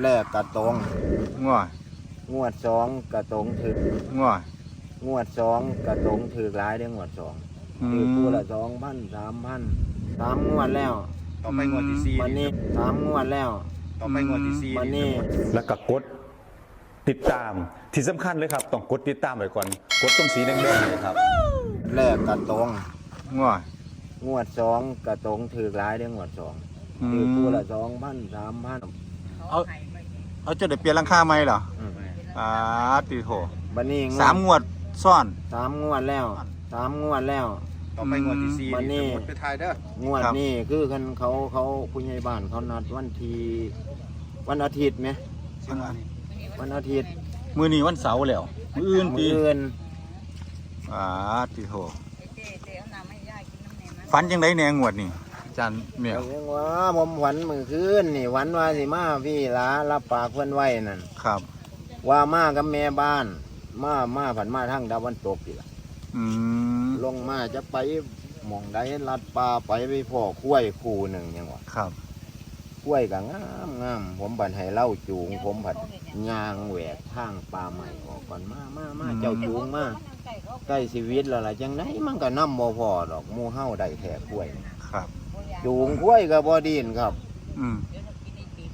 แรกกระตรงง่วงวดสองกระตรงถือง่วงวดสองกระตรงถือหลายได้องวดสองอืถือมคู่ละสองพันสามพันสามงวดแล้วต่อไปงวดที่สี่วันนี้สามงวดแล้วต่อไปงวดที่สี่วันนี้แล้วก็กดติดตามที่สำคัญเลยครับ ต้องกดติดตามไว้ก่อน กดตรงสีแดงๆเลยครับแรกกระตรงง่วงวดสองกระตรงถือหลายได้องวดสองอืถือมคู่ละสองพันสามพัน เอาเอาจะได้เปลี่ยนหลังคาไหมเหรออ่าติโถวันนี้งวดสามงวดซ่อน สามงวดแล้วสามงวดแล้ว ต่อไปงวดที่สี่วันนี้ จะหมดไปทายเด้องวดครับ นี้คือคันเขาเขาผู้ใหญ่บ้านเขานัดวันที่วันอาทิตย์ไหมวันอาทิตย์มือนี้วันเสาร์แล้วมืออื่นมืตีออื่นอ่าติโถฝันยังไงแหนงวดนี่อา จารย์เมียวเอายังว่าผมหวันมือคืนนี่หวันว่าสิมาพี่หลารับปากเพื่อนไว้นั่นครับ ว่ามากับแม่บ้าน มามาผันมาทางดาวันตกอีกล่ะอืมลงมาจะไปหมองใดลัดป่าไปไปพ่อคุ้วยคู่หนึ่งยังวะครับคุ้วยก็งามงามผมบันให้เล่าจูง ผมผัดยางแหวกทางป่าใหม่ออกก่อนมามามาเจ้าจูงมาใกล้ชีวิตแล้วล่ะจังไหนมันก็น้ำบ่พอดอกหมูเฮาได้แท้คุ้วย ครับ จูงคุ้วยก็บ่ดินครับ อืม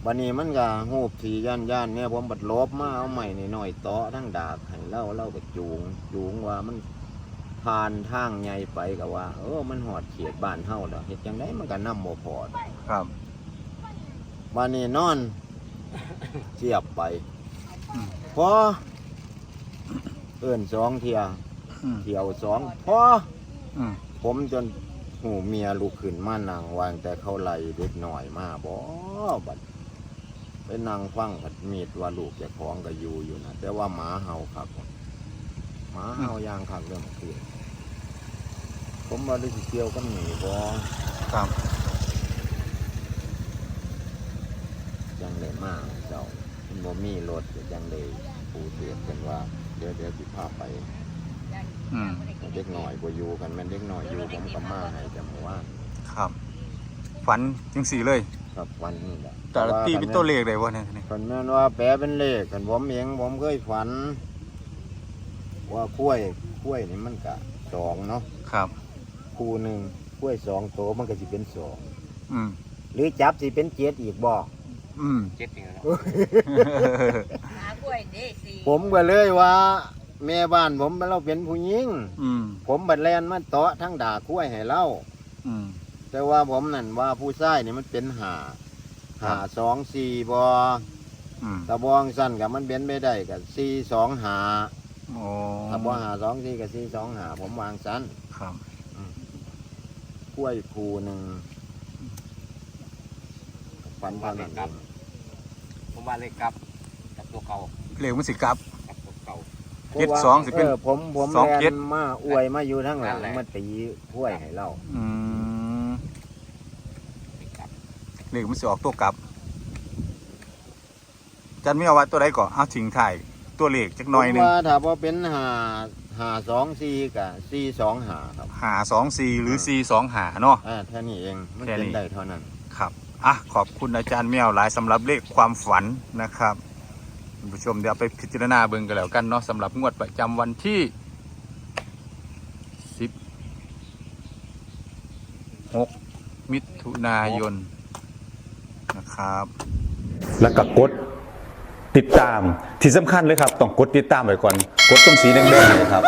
วันนี้มันก็หูบถีย่านย่านเนี่ยผมบัดลบมาเอาใหม่หน่อยๆต่อทั้งดาบให้เล่าเล่าก็จูง จูงว่ามันผ่านทางใหญ่ไปก็ว่า เออมันหอดเขียดบ้านเฮาดอกเฮ็ดจังไดมันก็นำบ่พอดอกครับวันนี้นอนเจียบไปอืมพอเอิ้นสองเที่ยอืมเที่ยวสองพออืมผมจน หูเมียลุกขึ้นมานั่งวางแต่เขาไล่เด็กหน่อยมาบ่บัดไปนั่งฟังผัดมีดว่าลูกเจะของก็อยู่อยู่นะแต่ว่าหมาเห่าครับหมาเห่ายางขักเรื่องคืนผมว่าได้สิเกี่ยวกับหนีบ่ครับยังเลยมาเจ้ามันบ่มีรถก็ยังเลยปูเทียบกันว่า เดี๋ยวเดี๋ยวสิพาไป อืมเด็กหน่อยบ่อยู่กันแม่นเด็กหน่อยอยู่ผมก็มาให้จำว่าครับ ฝันจังสี่เลย ครับวันนี้แหละแต่ละตีเป็นตัวเลขได้วะเนี่ยทีนี้ฝันแม่นว่าแปลเป็นเลขกันผมเองผมเคยฝัน ว่าคุ้วยคุ้วยนี่มันกะสองเนาะครับคู่หนึ่งคุ้วยสองโตวมันก็สิเป็นสองอืมหรือจับสิเป็นเจ็ดอีกบอกอืมเจ็ดนี่นะหากล้วยเด้สิผมก็เลยว่า แม่บ้านผมเราเป็นผู้หญิงอืมผมบัดแลนมาเตาะทั้งด่าคุ้วยให้เล่าอืม แต่ว่าผมนั่นว่าผู้ชายนี่มันเป็นหาครัหาบสองสี่บออืมตะบองสั้นกับมันเป็นไม่ได้กับสี่สองหาโอ้ตะบองหาสองสี่กับสี่สองหาผมวางสั้นครับ กล้วยภูหนึ่งฝันเท่านั้นเองผมว่าเลขกลับกับตัวเก่าเลขมันสิกลับกับตัวเก่า เจ็ดสองสิเป็นออผมผมสองแลเจ็ดนมาอวยมาอยู่ทั้งหลังนั่นแหละมาตีกล้วยให้เรา อืมเลขกลับเลขมันสิออกตัวกลับอาจันไม่เอาไว้ตัวใดก่อนเอาทิ้งถ่ายตัวเลขจักหน่อยหนึผมงว่าถ้าพอเป็นหาหาสองสี่กับสี่สองหาครับหาสองสี่หรือสี่สองหาเนาะ อ่าแค่นี้เองมันแค่เป็นนี้ได้เท่านั้น ครับ อะ ขอบคุณอาจารย์เมียวหลายสำหรับเลขความฝันนะครับ คุณผู้ชมเดี๋ยวไปพิจารณาเบิ่งกันแล้วกันเนาะสำหรับงวดประจำวันที่สิบหกมิถุนายนนะครับ แล้วก็กดติดตามที่สำคัญเลยครับ ต้องกดติดตามไว้ก่อน กดตรงสีแดงๆเลยครับ